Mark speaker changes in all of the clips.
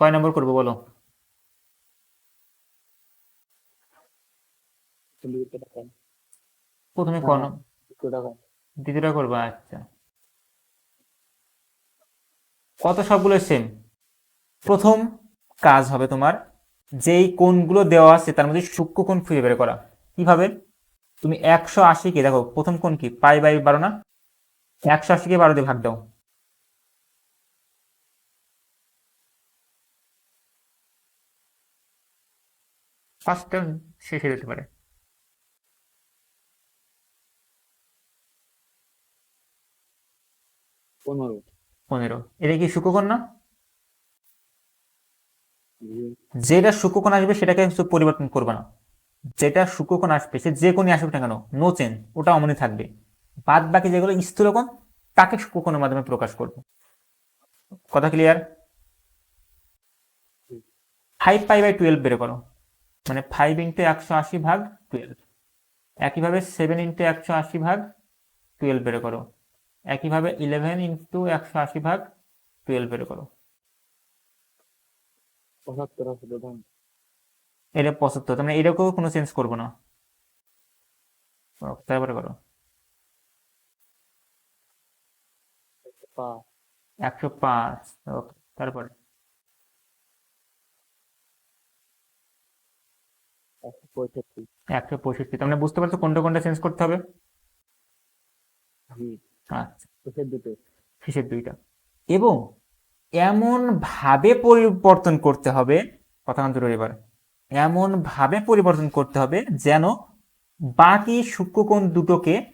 Speaker 1: কয় নম্বর করব বলো? প্রথমে ক
Speaker 2: হ্যাঁ।
Speaker 1: দ্বিতীয়টা করব আচ্ছা। কত সবগুলো সেম প্রথম কাজ হবে তোমার যেই কোণগুলো দেওয়া আছে তার মধ্যে সূক্ষ্ম কোণ খুঁজে বের করা। কীভাবে? তুমি একশো আশিকে দেখো প্রথম কোণ কি? পাই বাই বারো না? একশো আশিকে বারো দিয়ে ভাগ দাও। ফার্স্টটা শেষ হয়ে যেতে পারে।
Speaker 2: পনেরো।
Speaker 1: পনেরো। এটা কি সূক্ষ্মকোণ না? যেটা সূক্ষ্মকোণ আসবে সেটাকে পরিবর্তন করবে না। যেটা সূক্ষ্মকোণ আসবে সে যে কোণই আসুক না কেন নো চেঞ্জ ওটা অমনি থাকবে। বাদ বাকি যেগুলো স্থূলকোণ তাকে সূক্ষ্মকোণের মাধ্যমে প্রকাশ করব। কথা clear five pi by twelve বের করো। মানে ফাইভ ইন্টু একশো আশি ভাগ টুয়েলভ একইভাবে সেভেন ইন্টু একশো আশি ভাগ টুয়েলভ বের করো। একইভাবে ইলেভেন ইন্টু একশো আশি ভাগ টুয়েলভ বের করো। এটা পঁচাত্তর মানে এটাকেও কোনো চেঞ্জ করব না। তারপরে করো। একশো পাঁচ। তারপরে
Speaker 2: একশো পঁয়ষট্টি।
Speaker 1: একশো পঁয়ষট্টি। তোমরা বুঝতে পারছ কোনটা কোনটা চেঞ্জ করতে হবে? আচ্ছা।
Speaker 2: শেষের দুটো।
Speaker 1: শেষের দুইটা। এবং এমন ভাবে পরিবর্তন করতে হবে কথা কিন্তু এবার। এমন ভাবে পরিবর্তন করতে হবে যেন বাকি সূক্ষ্মকোণ দুটোকে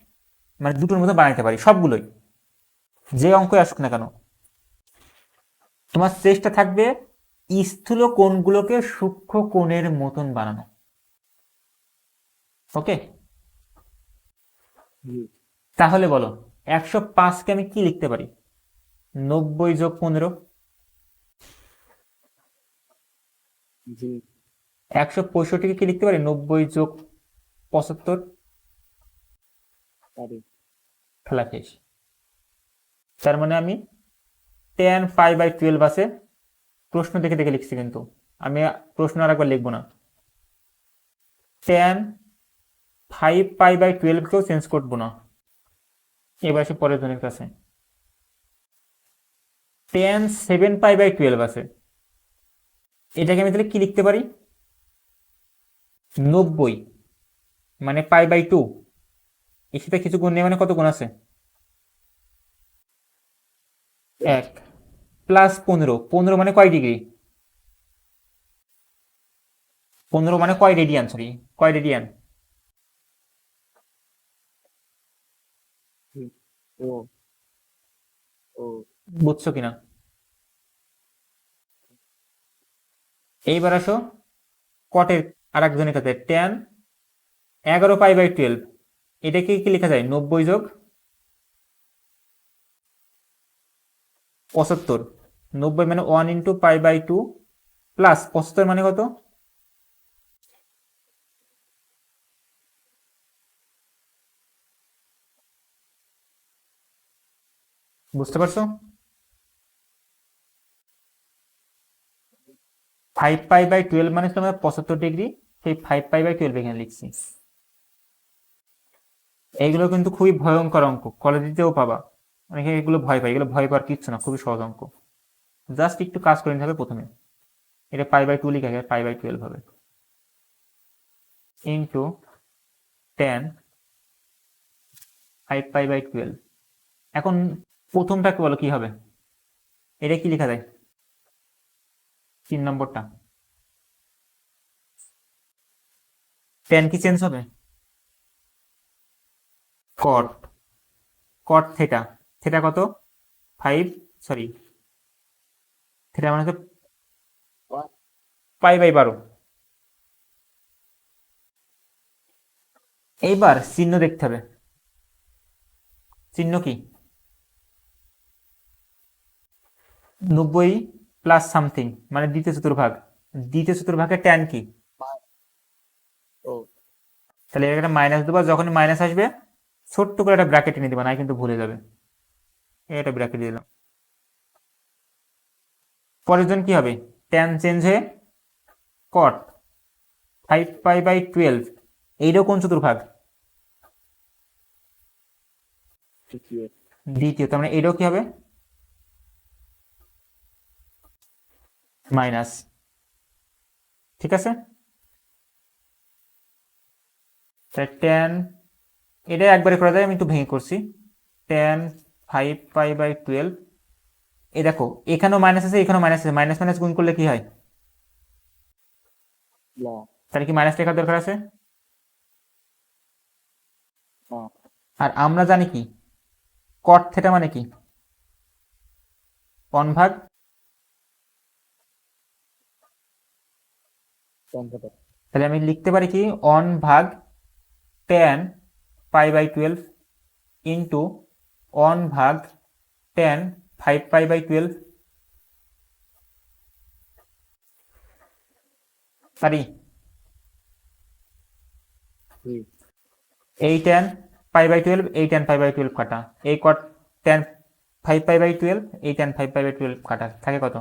Speaker 1: মানে দুটোর মধ্যে বানাইতে পারি সবগুলোই। যে অঙ্ক আসুক না কেন। তোমার চেষ্টা থাকবে স্থূল কোণগুলোকে সূক্ষ্ম কোণের মতন বানানো। ওকে? তাহলে বলো একশো পাঁচকে আমি কি লিখতে পারি? নব্বই যোগ পনেরো? একশো পঁয়ষট্টিকে কি লিখতে পারি? নব্বই যোগ পঁচাত্তর? খেলা শেষ। তার মানে আমি টেন ফাইভ বাই টুয়েলভ আছে প্রশ্ন দেখে দেখে লিখছি কিন্তু। আমি প্রশ্ন আর একবার লিখব না। টেন ফাইভ পাই বাই টুয়েলভকেও চেঞ্জ করব না। এবার আসে পরের জনের কাছে tan seven pi by twelve আছে। এটাকে আমি তাহলে কি লিখতে পারি? নব্বই মানে পাই বাই টু এর কিছু গুণ নেই মানে কত গুণ আছে? এক প্লাস পনেরো। পনেরো মানে কয় ডিগ্রি পনেরো মানে কয় রেডিয়ান সরি কয় রেডিয়ান বুঝছ কিনা? এইবার আসো কটের আর একজনের কাছে টেন এগারো পাই বাই টুয়েলভ এটাকে কি লেখা যায়? নব্বই যোগ পঁচাত্তর। নব্বই মানে one into pi by two plus পঁচাত্তর মানে কত? বুঝতে পারছ? ফাইভ পাই বাই টুয়েলভ মানে তোমার পঁচাত্তর ডিগ্রি সেই ফাইভ পাই বাই টুয়েলভ এখানে লিখছি। এইগুলো কিন্তু খুবই ভয়ঙ্কর অঙ্ক কলেজেও পাবা। অনেকে এগুলো ভয় পায়, এগুলো ভয় পাওয়ার কিচ্ছু না, খুবই সহজ অঙ্ক। জাস্ট একটু কাজ করে নিতে হবে প্রথমে। এটা পাই বাই টু লিখে পাই বাই টুয়েলভ হবে। Into tan five pi by twelve এখন প্রথমটাকে বলো, কি হবে? এটা কি লেখা যায়? তিন নম্বরটা। টেন কি চেঞ্জ হবে? কট কট থেটা থেটা কত? ফাইভ সরি থেটা মানে হচ্ছে পাই বাই বারো। এইবার চিহ্ন দেখতে হবে। চিহ্ন কি? নব্বই প্লাস সামথিং মানে দ্বিতীয় চতুর্ভাগ। দ্বিতীয় চতুর্ভাগে ট্যান কি? তাহলে একটা মাইনাস দেবো যখন মাইনাস আসবে ছোট্ট করে একটা ব্র্যাকেট এনে দেবো না কিন্তু ভুলে যাবে। এটা ব্র্যাকেট দিলাম। পরের জন কি হবে? ট্যান চেঞ্জ হয়ে cot five pi by twelve এইটাও কোন চতুর্ভাগ দ্বিতীয় তার মানে এটাও কি হবে? মাইনাস ঠিক আছে? টেন এটা একবারে করা যায় আমি একটু ভেঙে করছি। Tan five pi by twelve এই দেখো এখানেও মাইনাস আছে এখানেও মাইনাস আছে। মাইনাস মাইনাস গুণ করলে কি হয়? তাহলে কি মাইনাস লেখার দরকার আছে? আর আমরা জানি কি? কট থেটা মানে কি? ভাগ তাহলে আমি লিখতে পারি কি? অন ভাগ tan pi by twelve into one ভাগ tan five pi by twelve পারি এই টেন পাই বাই টুয়েলভ এই টেন পাই বাই টুয়েলভ কাটা। এই cot tan five pi by twelve এই tan five pi by twelve কাটা। থাকে কত?